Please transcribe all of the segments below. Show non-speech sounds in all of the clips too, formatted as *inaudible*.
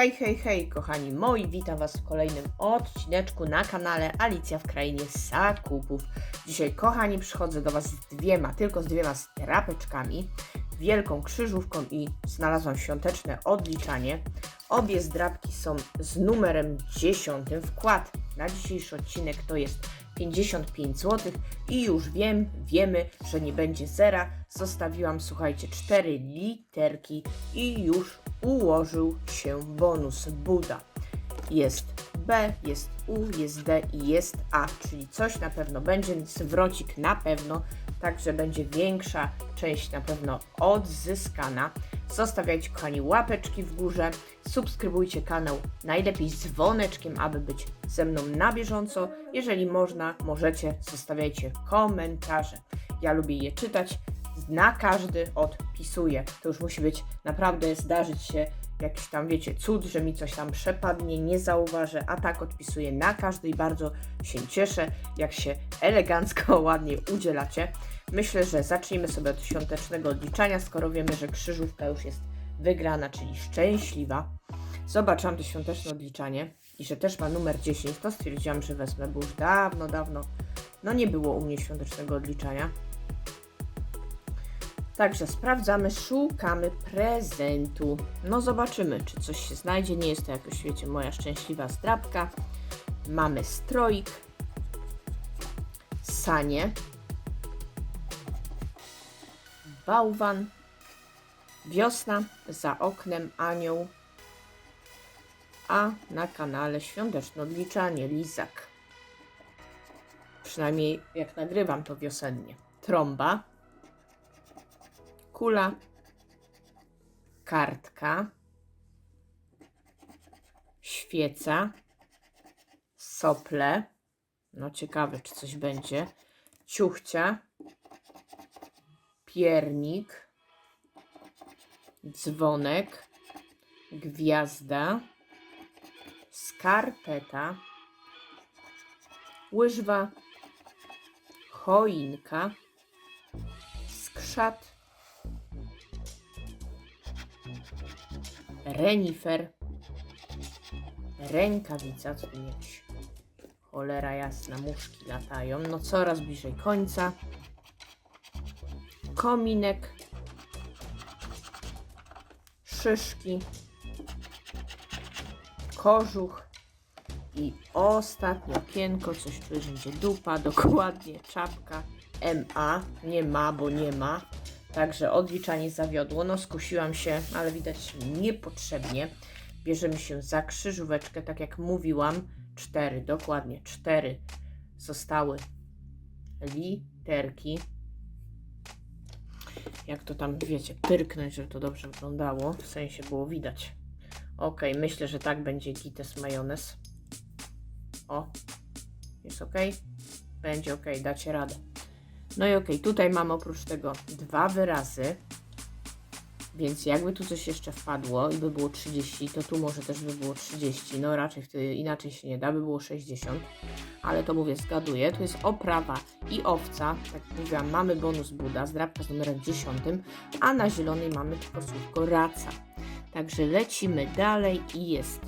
Hej, hej, hej, kochani moi, witam Was w kolejnym odcineczku na kanale Alicja w Krainie Zakupów. Dzisiaj, kochani, przychodzę do Was z dwiema, tylko z dwiema strapeczkami, wielką krzyżówką i znalazłam świąteczne odliczanie. Obie zdrabki są z numerem 10. Wkład na dzisiejszy odcinek to jest 55 zł i już wiem, wiemy, że nie będzie zera. Zostawiłam, słuchajcie, 4 literki i już ułożył się bonus Buda. Jest B, jest U, jest D i jest A, czyli coś na pewno będzie, zwrocik na pewno, także będzie większa część na pewno odzyskana. Zostawiajcie kochani łapeczki w górze, subskrybujcie kanał, najlepiej z dzwoneczkiem, aby być ze mną na bieżąco. Jeżeli można, możecie, zostawiajcie komentarze. Ja lubię je czytać, na każdy odpisuję. To już musi być naprawdę zdarzyć się jakiś tam, wiecie, cud, że mi coś tam przepadnie, nie zauważę, a tak odpisuję na każdy i bardzo się cieszę, jak się elegancko, *laughs* ładnie udzielacie. Myślę, że zacznijmy sobie od świątecznego odliczania, skoro wiemy, że krzyżówka już jest wygrana, czyli szczęśliwa. Zobaczyłam to świąteczne odliczanie i że też ma numer 10, to stwierdziłam, że wezmę, bo już dawno, dawno, no nie było u mnie świątecznego odliczania. Także sprawdzamy, szukamy prezentu. No zobaczymy, czy coś się znajdzie. Nie jest to jakoś, wiecie, moja szczęśliwa zdrabka. Mamy stroik, sanie, bałwan, wiosna, za oknem anioł, a na kanale świąteczne odliczanie, lizak. Przynajmniej jak nagrywam to wiosennie. Trąba, kula, kartka, świeca, sople. No ciekawe, czy coś będzie. Ciuchcia, piernik, dzwonek, gwiazda, skarpeta, łyżwa, choinka, skrzat, renifer, rękawica, tu jakieś cholera jasna, muszki latają, no coraz bliżej końca, kominek, szyszki, kożuch. I ostatnie okienko, coś że będzie dupa, dokładnie, czapka, MA, nie ma, bo nie ma, Także odliczanie zawiodło. No skusiłam się, ale widać niepotrzebnie. Bierzemy się za krzyżóweczkę, tak jak mówiłam. Cztery, dokładnie cztery zostały literki. Jak to tam, wiecie, pyrknąć, żeby to dobrze wyglądało. W sensie było widać. Ok, myślę, że tak będzie gites majonez. O, jest ok? Będzie ok, dacie radę. No i okay, tutaj mam oprócz tego dwa wyrazy. Więc jakby tu coś jeszcze wpadło i by było 30, to tu może też by było 30. No raczej wtedy inaczej się nie da, by było 60. Ale to mówię, zgaduję. Tu jest oprawa i owca. Tak jak mówiłam, mamy bonus Buda, zdrabka z numerem 10, a na zielonej mamy tylko słówko raca. Także lecimy dalej i jest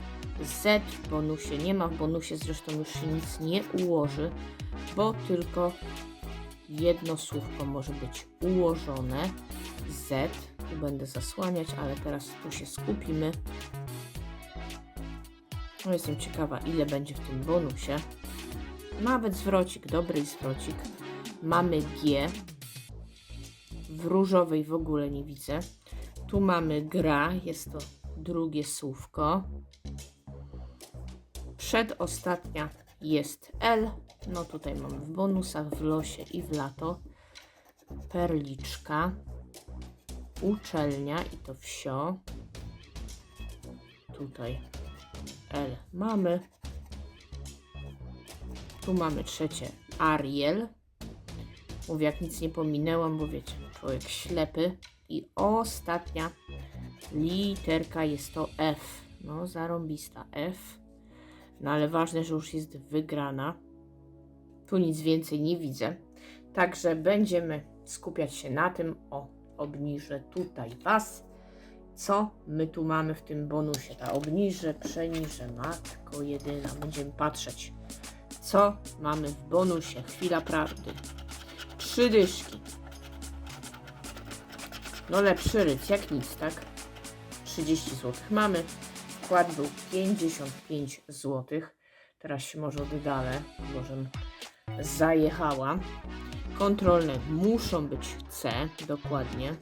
Z w bonusie. Nie ma w bonusie, zresztą już się nic nie ułoży, bo tylko jedno słówko może być ułożone. Z, tu będę zasłaniać, ale teraz tu się skupimy. No jestem ciekawa, ile będzie w tym bonusie. Nawet zwrocik, dobry zwrocik. Mamy G. W różowej w ogóle nie widzę. Tu mamy gra, jest to drugie słówko. Przedostatnia jest L. No tutaj mamy w bonusach, w losie i w lato. Perliczka. Uczelnia i to wsio. Tutaj L mamy. Tu mamy trzecie Ariel. Mówię, jak nic nie pominęłam, bo wiecie, człowiek ślepy. I ostatnia literka jest to F. No, zarąbista F. No ale ważne, że już jest wygrana. Tu nic więcej nie widzę. Także będziemy skupiać się na tym. O, obniżę tutaj Was. co my tu mamy w tym bonusie. Ta obniżę, przeniżę, matko jedyna. Będziemy patrzeć, co mamy w bonusie. Chwila prawdy. Trzy dyszki. No lepszy ryc, jak nic, tak? 30 zł mamy. Wkład był 55 zł. Teraz się może oddalę, bo żem zajechała. Kontrolne muszą być C, dokładnie.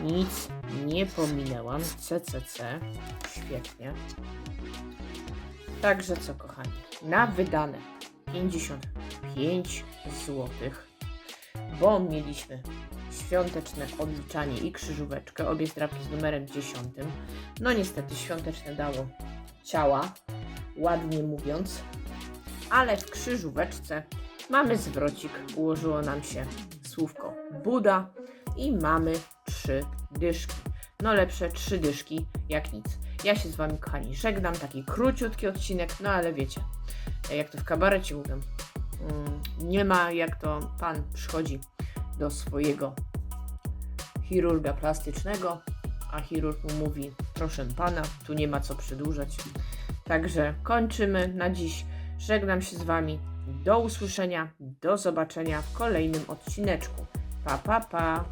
Nic nie pominęłam. CCC. Świetnie. Także co, kochani? Na wydane 55 zł, bo mieliśmy świąteczne odliczanie i krzyżóweczkę, obie zdrabki z numerem 10. No niestety świąteczne dało ciała, ładnie mówiąc, ale w krzyżóweczce mamy zwrocik, ułożyło nam się słówko Buda i mamy trzy dyszki. No lepsze trzy dyszki jak nic. Ja się z wami kochani żegnam, taki króciutki odcinek, no ale wiecie, jak to w kabarecie mówią, mm, nie ma jak to pan przychodzi do swojego chirurga plastycznego, a chirurg mu mówi, proszę pana, tu nie ma co przedłużać. Także kończymy na dziś. Żegnam się z wami. Do usłyszenia, do zobaczenia w kolejnym odcineczku. Pa, pa, pa.